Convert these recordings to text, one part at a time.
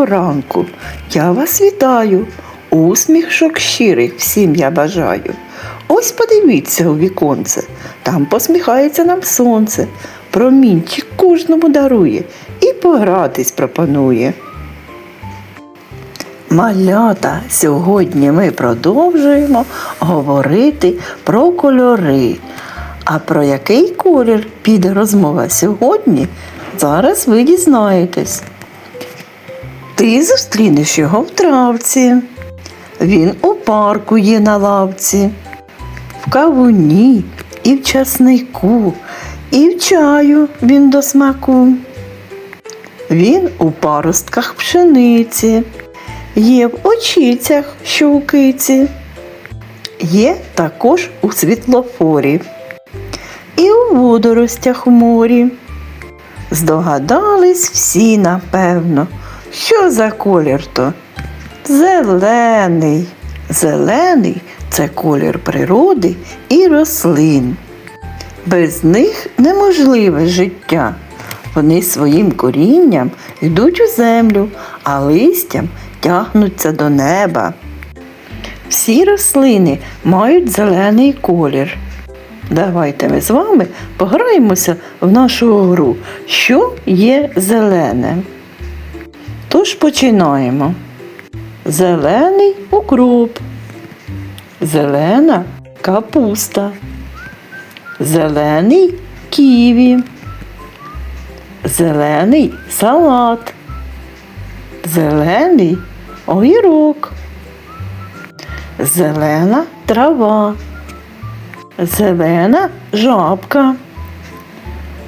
Доброго ранку! Я вас вітаю! Усмішок щирих всім я бажаю. Ось подивіться у віконце, там посміхається нам сонце, промінчик кожному дарує і погратись пропонує. Малята, сьогодні ми продовжуємо говорити про кольори. А про який колір піде розмова сьогодні, зараз ви дізнаєтесь. Ти зустрінеш його в травці. Він у парку є на лавці, в кавуні, і в часнику, і в чаю він до смаку. Він у паростках пшениці, є в очицях, що у киці, є також у світлофорі і у водоростях у морі. Здогадались всі, напевно, що за колір то? Зелений. Зелений це колір природи і рослин. Без них неможливе життя. Вони своїм корінням йдуть у землю, а листям тягнуться до неба. Всі рослини мають зелений колір. Давайте ми з вами пограємося в нашу гру, що є зелене. Тож починаємо. Зелений укроп, зелена капуста, зелений ківі, зелений салат, зелений огірок, зелена трава, зелена жабка,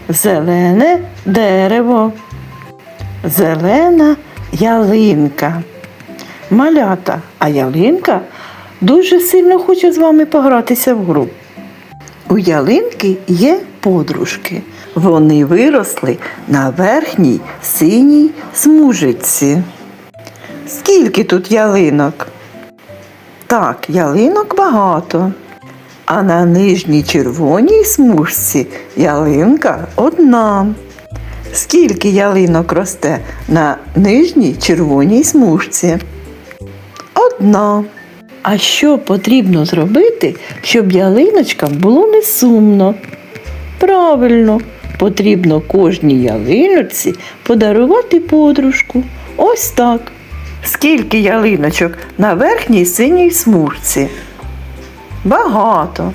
зелене дерево, зелена ялинка. Малята, а ялинка дуже сильно хоче з вами погратися в гру. У ялинки є подружки. Вони виросли на верхній синій смужиці. Скільки тут ялинок? Так, ялинок багато. А на нижній червоній смужці ялинка одна. Скільки ялинок росте на нижній червоній смужці? Одна. А що потрібно зробити, щоб ялиночкам було не сумно? Правильно, потрібно кожній ялиночці подарувати подружку. Ось так. Скільки ялиночок на верхній синій смужці? Багато.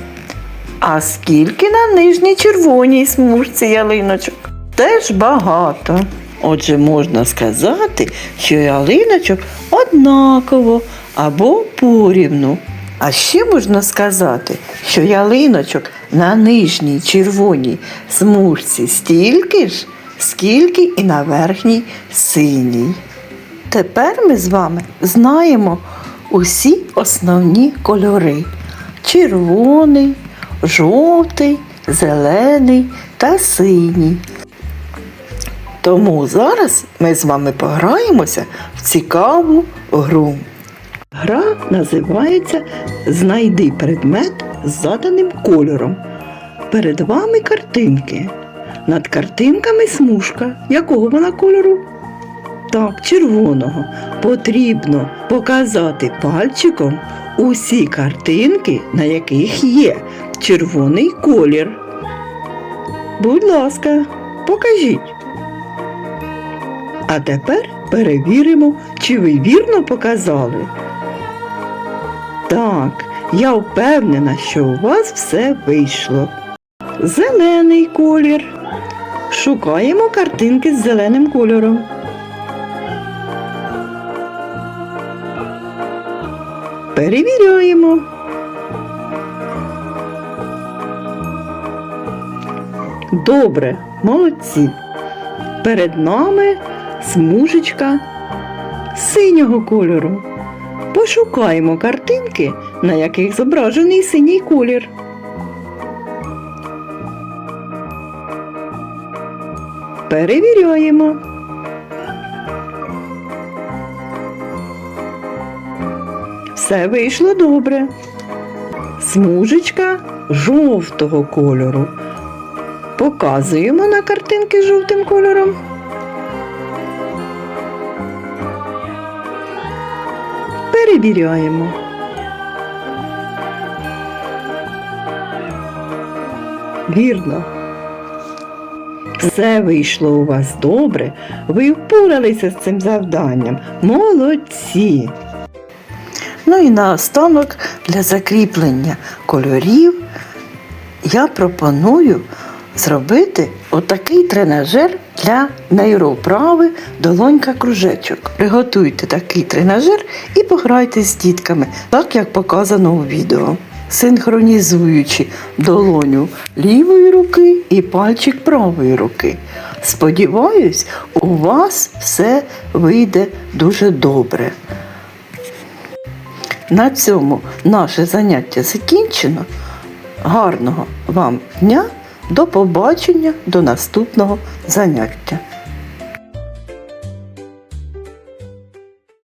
А скільки на нижній червоній смужці ялиночок? Теж багато. Отже, можна сказати, що ялиночок однаково або порівну. А ще можна сказати, що ялиночок на нижній червоній смужці стільки ж, скільки і на верхній синій. Тепер ми з вами знаємо усі основні кольори: червоний, жовтий, зелений та синій. Тому зараз ми з вами пограємося в цікаву гру. Гра називається Знайди предмет з заданим кольором. Перед вами картинки. Над картинками смужка. Якого вона кольору? Так, червоного. Потрібно показати пальчиком усі картинки, на яких є червоний колір. Будь ласка, покажіть. А тепер перевіримо, чи ви вірно показали. Так, я впевнена, що у вас все вийшло. Зелений колір. Шукаємо картинки з зеленим кольором. Перевіряємо. Добре, молодці. Перед нами смужечка синього кольору. Пошукаємо картинки, на яких зображений синій колір. Перевіряємо. Все вийшло добре. Смужечка жовтого кольору. Показуємо на картинки жовтим кольором. Перевіряємо. Вірно. Все вийшло у вас добре. Ви впоралися з цим завданням. Молодці. Ну і наостанок для закріплення кольорів я пропоную зробити отакий тренажер для нейровправи долонька кружечок. Приготуйте такий тренажер і пограйте з дітками, так як показано у відео. Синхронізуючи долоню лівої руки і пальчик правої руки. Сподіваюсь, у вас все вийде дуже добре. На цьому наше заняття закінчено. Гарного вам дня, до побачення, до наступного заняття.